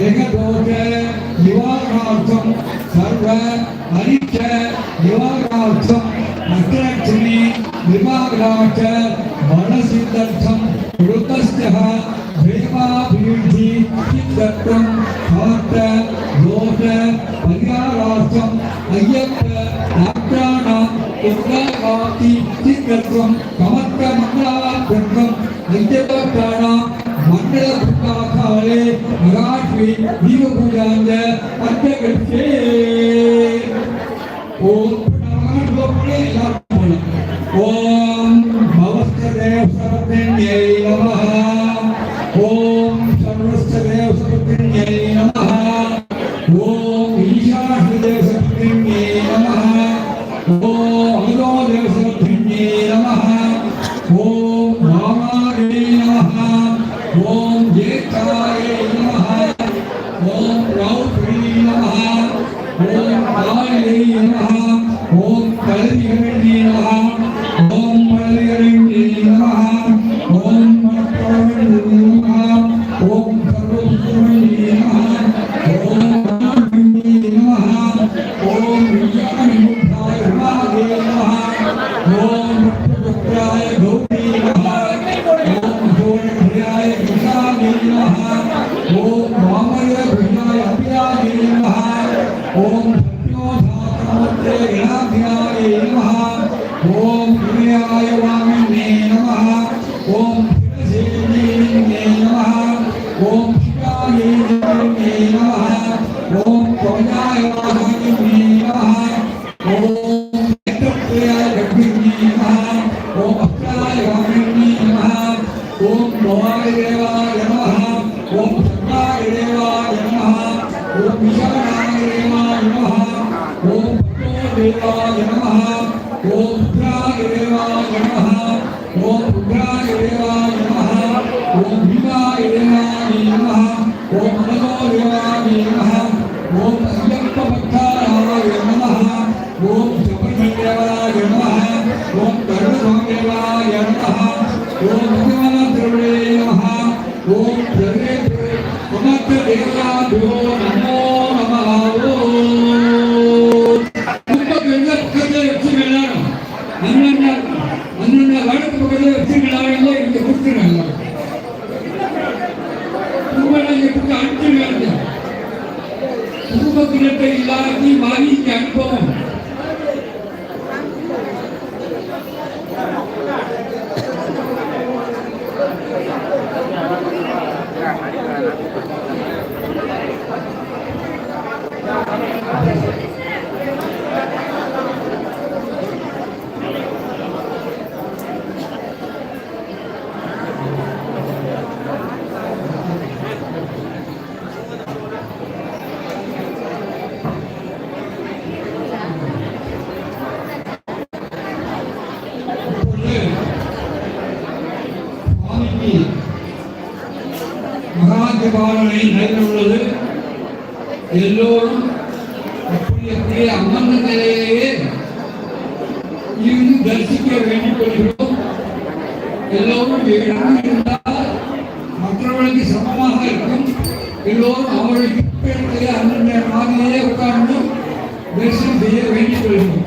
சர்வ கிரகதோஷ நிவாரணார்த்தம் சர்வ அரிச்ச நிவாரணார்த்தம் அஷ்டலட்சுமி விபாகராட்ச மனசித்தர்த்தம் ருத்தஸ்தः பிரேமாபியுத்தி சித்தர்த்தம் காத்த தோஷ பரிகாரார்த்தம் ஐயப்ப நாட்டானாம் உத்தரவாதி சித்தர்த்தம் கமத்த புத்தாக்காலே மகாஷ்மி தீபபூஜாந்த பஞ்சகட்சே ஓம் நமः எல்லாரும் ஓம் பவஸ்தே சர்வஜ்ஞை நமஹ. ஓம் ஓம் மோகாய தேவாய நமः ஓம் சங்காய தேவாய நமः ஓம் விஷாணாய தேவாய நமः ஓம் பத்தோ தேவாய நமः ஓம் ருத்ராய தேவாய நமः ஓம் ருத்ராய தேவாய நமः ஓம் பீமாய தேவாய நமः ஓம் மனதோ தேவாய நமः ஓம் ஐயப்ப பக்தாய நமः ஓம் சபரிமலையாய நமः ஓம் கருணாமேவாய நமः ஓம் திருமணத்திருவிழே நமः ஓம் பிரதே உமக்கு தேவாயோ நமோ நமः ஓம் கும்பக்கு எங்க பக்கத்துல அண்ணன் அண்ணன் வடக்கு கொடுத்துருங்க கொடுத்து இல்லாட்டி மகாஜபாலனை நிறைந்துள்ளது எல்லோரும் அப்படி அப்படியே அமர்ந்த நிலையிலேயே இருந்து தரிசிக்க வேண்டிக் கொள்கிறோம் எல்லோரும் இடம் இருந்தால் மற்றவர்களுக்கு சமமாக இருக்கும். எல்லோரும் அவர்களுக்கு இப்ப அந்தந்த மாதிரியே உட்கார்ந்து தரிசனம் செய்ய வேண்டிக் கொள்கிறோம்